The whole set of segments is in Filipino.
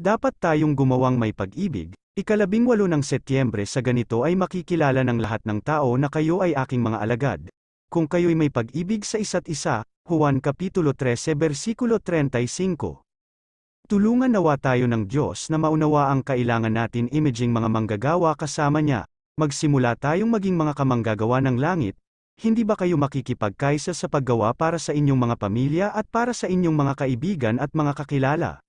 Dapat tayong gumawang may pag-ibig, ikalabing walo ng Setyembre sa ganito ay makikilala ng lahat ng tao na kayo ay aking mga alagad. Kung kayo'y may pag-ibig sa isa't isa, Juan Kapitulo 13 versikulo 35. Tulungan nawa tayo ng Diyos na maunawa ang kailangan natin imaging mga manggagawa kasama niya, magsimula tayong maging mga kamanggagawa ng langit, hindi ba kayo makikipagkaisa sa paggawa para sa inyong mga pamilya at para sa inyong mga kaibigan at mga kakilala?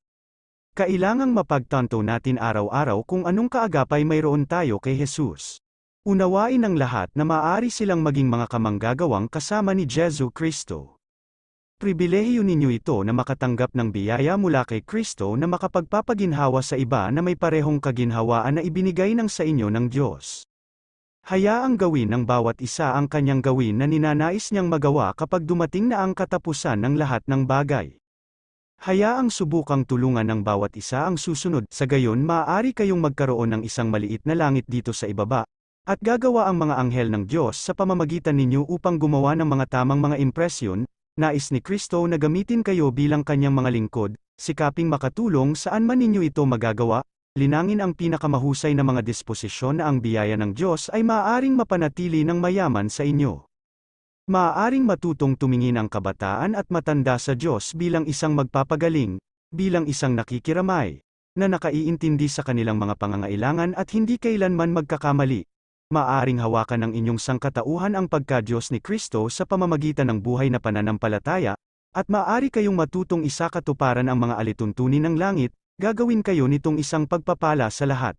Kailangang mapagtanto natin araw-araw kung anong kaagapay mayroon tayo kay Jesus. Unawain ng lahat na maaari silang maging mga kamanggagawang kasama ni Jesu Kristo. Pribilehiyo ninyo ito na makatanggap ng biyaya mula kay Kristo na makapagpapaginhawa sa iba na may parehong kaginhawaan na ibinigay ng sa inyo ng Diyos. Hayaang gawin ng bawat isa ang kanyang gawin na ninanais niyang magawa kapag dumating na ang katapusan ng lahat ng bagay. Hayaang subukang tulungan ng bawat isa ang susunod, sa gayon maaari kayong magkaroon ng isang maliit na langit dito sa ibaba, at gagawa ang mga anghel ng Diyos sa pamamagitan ninyo upang gumawa ng mga tamang mga impresyon, nais ni Kristo na gamitin kayo bilang kanyang mga lingkod, sikaping makatulong saan man ninyo ito magagawa, linangin ang pinakamahusay na mga disposisyon na ang biyaya ng Diyos ay maaaring mapanatili ng mayaman sa inyo. Maaaring matutong tumingin ang kabataan at matanda sa Diyos bilang isang magpapagaling, bilang isang nakikiramay, na nakaiintindi sa kanilang mga pangangailangan at hindi kailanman magkakamali. Maaring hawakan ng inyong sangkatauhan ang pagka-Diyos ni Kristo sa pamamagitan ng buhay na pananampalataya, at maaari kayong matutong isakatuparan ang mga alituntunin ng langit, gagawin kayo nitong isang pagpapala sa lahat.